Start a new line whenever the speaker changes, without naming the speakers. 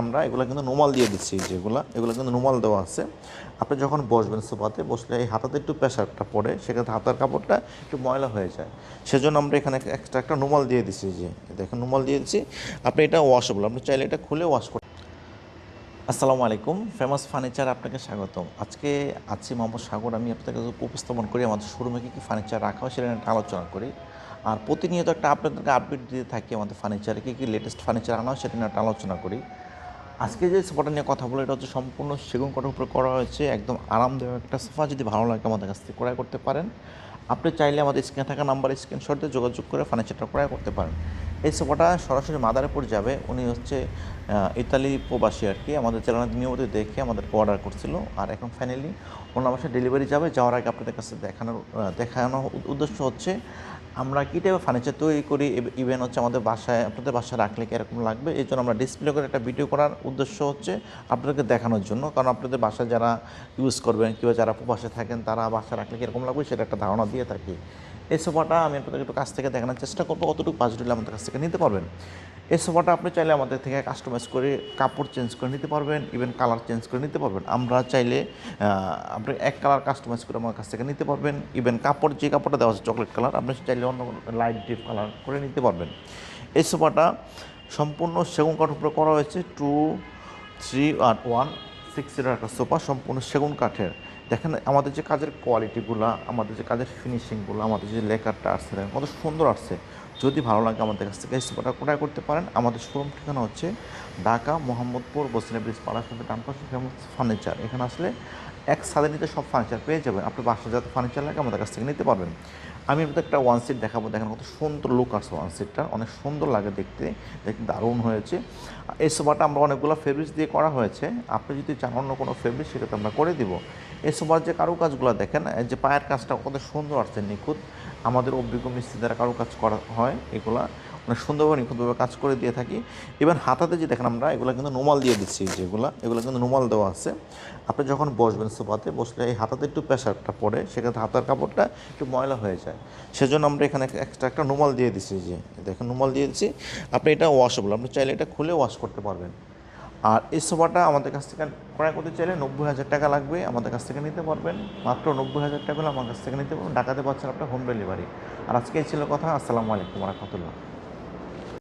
আমরা এগুলো কিন্তু নোমাল দিয়ে দিচ্ছি, যেগুলো, এগুলো কিন্তু নোমাল দেওয়া আছে। আপনি যখন বসবেন সোফাতে, বসলে এই হাতাতে একটু প্রেশারটা পড়ে, সেক্ষেত্রে হাতার কাপড়টা একটু ময়লা হয়ে যায়। সেজন্য আমরা এখানে এক্সট্রা একটা নোমাল দিয়ে দিচ্ছি যে, দেখেন নোমাল দিয়ে দিচ্ছি। আপনি এটা ওয়াশেবল আপনি চাইলে এটা খুলে ওয়াশ করতে আসসালামু আলাইকুম, ফেমাস ফার্নিচার আপনাকে স্বাগতম। আজকে আছি মোহাম্মদ সাগর, আমি আপনাদের কাছে উপস্থাপন করি। আমাদের শোরুমে কী কী ফার্নিচার রাখা হয় সেটা নিয়ে একটা আলোচনা করি। আর প্রতিনিয়ত একটা আপনাদেরকে আপডেট দিয়ে থাকি আমাদের ফার্নিচারে, কী কী লেটেস্ট ফার্নিচার আনা হয় সেটা নিয়ে একটা আলোচনা করি। আজকে যে সোফাটা নিয়ে কথা বলে এটা হচ্ছে সম্পূর্ণ সেগুন কাঠের উপরে করা হয়েছে, একদম আরামদায়ক একটা সোফা। যদি ভালো লাগে আমাদের কাছ থেকে ক্রয় করতে পারেন। আপনি চাইলে আমাদের স্ক্রিনে থাকা নাম্বার স্ক্রিনশট দিয়ে যোগাযোগ করে ফার্নিচারটা ক্রয় করতে পারেন। এই সোফাটা সরাসরি মাদারীপুর যাবে। উনি হচ্ছে ইতালি প্রবাসী আর কি। আমাদের চ্যানেল নিয়মিত দেখে আমাদেরকে অর্ডার করছিল। আর এখন ফাইনালি ওনার বাসায় ডেলিভারি যাবে। যাওয়ার আগে আপনাদের কাছে দেখানোর দেখানোর উদ্দেশ্য হচ্ছে আমরা কী টাইপের ফার্নিচার তৈরি করি ইভেন হচ্ছে আমাদের বাসায়, আপনাদের বাসায় রাখলে কীরকম লাগবে? এই জন্য আমরা ডিসপ্লে করে একটা ভিডিও করার উদ্দেশ্য হচ্ছে আপনাদেরকে দেখানোর জন্য। কারণ আপনাদের বাসায় যারা ইউজ করবেন কিংবা যারা প্রবাসে থাকেন, তারা বাসায় রাখলে কীরকম লাগবে সেটা একটা ধারণা দিয়ে থাকি। এই সোফাটা আমি আপনাদের একটু কাছ থেকে দেখানোর চেষ্টা করব, কতটুকু বাজেট হলে আমাদের কাছ থেকে নিতে পারবেন। এই সোফাটা আপনি চাইলে আমাদের থেকে কাস্টমাইজ করে কাপড় চেঞ্জ করে নিতে পারবেন ইভেন কালার চেঞ্জ করে নিতে পারবেন। আমরা চাইলে আপনি এক কালার কাস্টমাইজ করে আমার কাছ থেকে নিতে পারবেন। ইভেন কাপড়, যে কাপড়টা দেওয়া আছে চকলেট কালার আপনি চাইলে অন্য লাইট ডিপ কালার করে নিতে পারবেন। এই সোফাটা সম্পূর্ণ সেগুন কাঠ উপরে করা হয়েছে। টু থ্রি আর ওয়ান সিক্স সিটার একটা সোফা সম্পূর্ণ সেগুন কাঠের। দেখেন আমাদের যে কাজের কোয়ালিটিগুলো আমাদের যে কাজের ফিনিশিংগুলো আমাদের যে লেকারটা আসছে কত সুন্দর আসছে। যদি ভালো লাগে আমাদের কাছ থেকে সোফাটা ক্রয় করতে পারেন, আমাদের শোরুম ঠিকানা হচ্ছে ঢাকা মোহাম্মদপুর বসিনা ব্রিজ পাড়ার সাথে ডান পাশে ফেমাস ফার্নিচার এখানে আসলে এক সাদের নিতে সব ফার্নিচার পেয়ে যাবেন। আপনি বাসা যাতে ফার্নিচার লাগে আমাদের কাছ থেকে নিতে পারবেন। আমি একটা ওয়ান সিট দেখাবো। দেখেন কত সুন্দর লুক আসছে ওয়ান সিটটা অনেক সুন্দর লাগে দেখতে। দেখতে দারুণ হয়েছে। এই সোফাটা আমরা অনেকগুলো ফেব্রিক্স দিয়ে করা হয়েছে। আপনি যদি চান অন্য কোনো ফেব্রিক সেটাতে আমরা করে দিব। এই সোফার যে কারুকাজগুলো দেখেন যে পায়ের কাজটা কত সুন্দর আসছে, নিখুঁত। আমাদের অভিজ্ঞ মিস্ত্রি দ্বারা কারুকাজ করা হয়। এগুলা। অনেক সুন্দরভাবে নিখুঁতভাবে কাজ করে দিয়ে থাকি। ইভেন হাতাতে যে দেখেন আমরা, এগুলো কিন্তু নোমাল দিয়ে দিচ্ছি যেগুলো, এগুলো কিন্তু নোমাল দেওয়া আছে। আপনি যখন বসবেন সোফাতে, বসলে এই হাতাতে একটু প্রেশারটা পড়ে, সেক্ষেত্রে হাতার কাপড়টা একটু ময়লা হয়ে যায়। সেজন্য আমরা এখানে এক্সট্রা একটা নোমাল দিয়ে দিচ্ছি যে দেখেন নোমাল দিয়ে দিচ্ছি। আপনি এটা ওয়াশেবল আপনি চাইলে এটা খুলে ওয়াশ করতে পারবেন। আর এই সোফাটা আমাদের কাছ থেকে ক্রয় করতে চাইলে নব্বই হাজার টাকা লাগবে আমাদের কাছ থেকে নিতে পারবেন। মাত্র নব্বই হাজার টাকা হলে আমার কাছ থেকে নিতে পারবেন। ঢাকাতে পাচ্ছেন আপনার হোম ডেলিভারি আর আজকে ছিল কথা। আসসালামু আলাইকুম রহমতুল্লাহ।